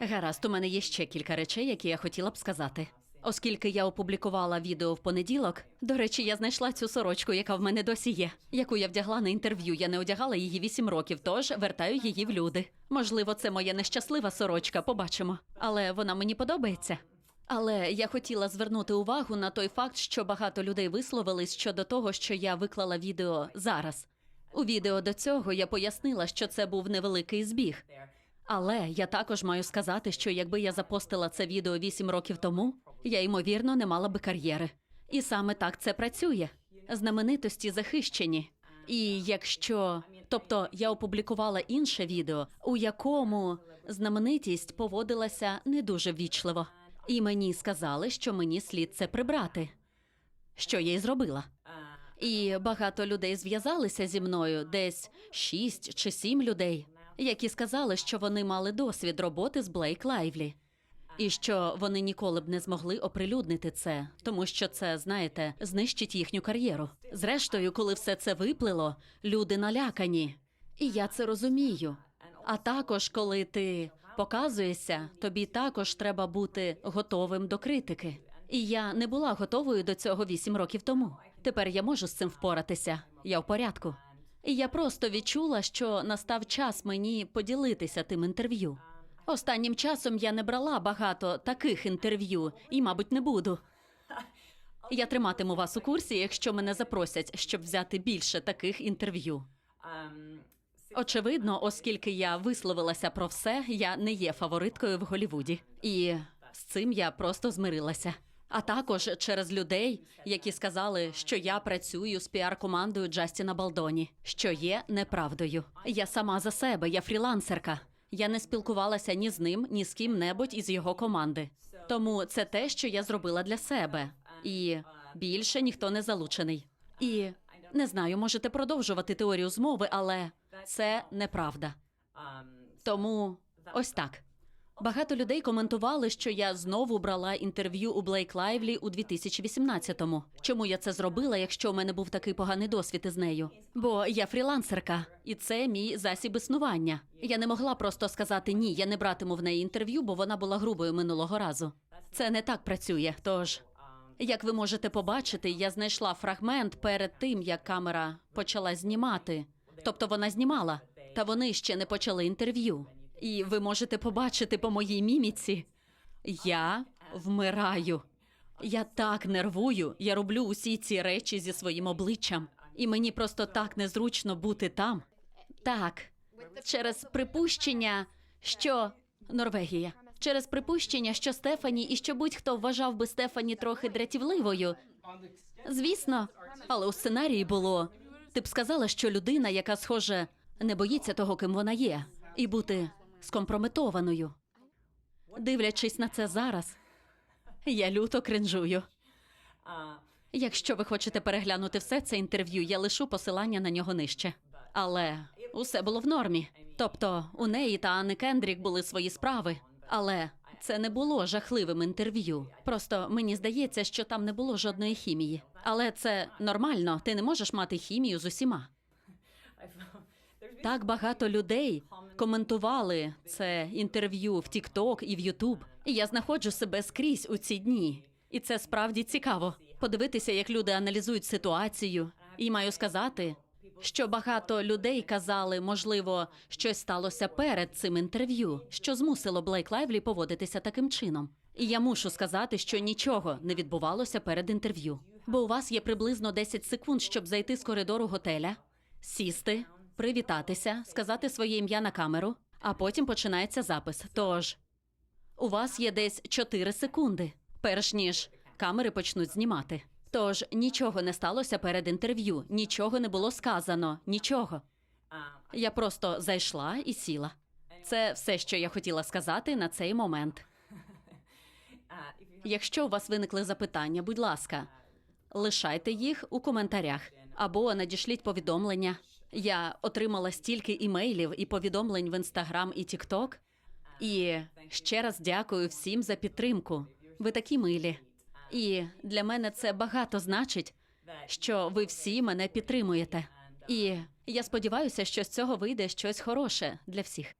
Гаразд, у мене є ще кілька речей, які я хотіла б сказати. Оскільки я опублікувала відео в понеділок, до речі, я знайшла цю сорочку, яка в мене досі є, яку я вдягла на інтерв'ю. Я не одягала її вісім років, тож вертаю її в люди. Можливо, це моя нещаслива сорочка, побачимо. Але вона мені подобається. Але я хотіла звернути увагу на той факт, що багато людей висловились щодо того, що я виклала відео зараз. У відео до цього я пояснила, що це був невеликий збіг. Але я також маю сказати, що якби я запостила це відео вісім років тому, я ймовірно не мала би кар'єри. І саме так це працює. Знаменитості захищені. І якщо, тобто я опублікувала інше відео, у якому знаменитість поводилася не дуже ввічливо, і мені сказали, що мені слід це прибрати. Що я й зробила. І багато людей зв'язалися зі мною, десь шість чи сім людей, які сказали, що вони мали досвід роботи з Блейк Лайвлі. І що вони ніколи б не змогли оприлюднити це, тому що це, знаєте, знищить їхню кар'єру. Зрештою, коли все це виплило, люди налякані. І я це розумію. А також, коли ти показуєшся, тобі також треба бути готовим до критики. І я не була готовою до цього вісім років тому. Тепер я можу з цим впоратися. Я в порядку. І я просто відчула, що настав час мені поділитися тим інтерв'ю. Останнім часом я не брала багато таких інтерв'ю і, мабуть, не буду. Я триматиму вас у курсі, якщо мене запросять, щоб взяти більше таких інтерв'ю. Очевидно, оскільки я висловилася про все, я не є фавориткою в Голівуді. І з цим я просто змирилася. А також через людей, які сказали, що я працюю з піар-командою Джастіна Балдоні, що є неправдою. Я сама за себе, я фрілансерка. Я не спілкувалася ні з ним, ні з ким-небудь із його команди. Тому це те, що я зробила для себе. І більше ніхто не залучений. І не знаю, можете продовжувати теорію змови, але це неправда. Тому ось так. Багато людей коментували, що я знову брала інтерв'ю у Блейк Лайвлі у 2018-му. Чому я це зробила, якщо у мене був такий поганий досвід із нею? Бо я фрілансерка, і це мій засіб існування. Я не могла просто сказати ні, я не братиму в неї інтерв'ю, бо вона була грубою минулого разу. Це не так працює. Тож, як ви можете побачити, я знайшла фрагмент перед тим, як камера почала знімати. Тобто вона знімала, та вони ще не почали інтерв'ю. І ви можете побачити по моїй міміці. Я вмираю. Я так нервую, я роблю усі ці речі зі своїм обличчям. І мені просто так незручно бути там. Так, через припущення, що Норвегія. Через припущення, що Стефані і що будь-хто вважав би Стефані трохи дратівливою. Звісно, але у сценарії було. Ти б сказала, що людина, яка схоже, не боїться того, ким вона є, і бути скомпрометованою. Дивлячись на це зараз, я люто кринжую. Якщо ви хочете переглянути все це інтерв'ю, я лишу посилання на нього нижче. Але усе було в нормі. Тобто у неї та Анни Кендрік були свої справи. Але це не було жахливим інтерв'ю. Просто мені здається, що там не було жодної хімії. Але це нормально. Ти не можеш мати хімію з усіма. Так багато людей коментували це інтерв'ю в TikTok і в YouTube. І я знаходжу себе скрізь у ці дні. І це справді цікаво подивитися, як люди аналізують ситуацію. І маю сказати, що багато людей казали, можливо, щось сталося перед цим інтерв'ю, що змусило Блейк Лайвлі поводитися таким чином. І я мушу сказати, що нічого не відбувалося перед інтерв'ю. Бо у вас є приблизно 10 секунд, щоб зайти з коридору готеля, сісти, привітатися, сказати своє ім'я на камеру, а потім починається запис. Тож у вас є десь 4 секунди, перш ніж камери почнуть знімати. Тож нічого не сталося перед інтерв'ю, нічого не було сказано, нічого. Я просто зайшла і сіла. Це все, що я хотіла сказати на цей момент. Якщо у вас виникли запитання, будь ласка, лишайте їх у коментарях або надішліть повідомлення. Я отримала стільки імейлів і повідомлень в інстаграм і Тікток. І ще раз дякую всім за підтримку. Ви такі милі. І для мене це багато значить, що ви всі мене підтримуєте. І я сподіваюся, що з цього вийде щось хороше для всіх.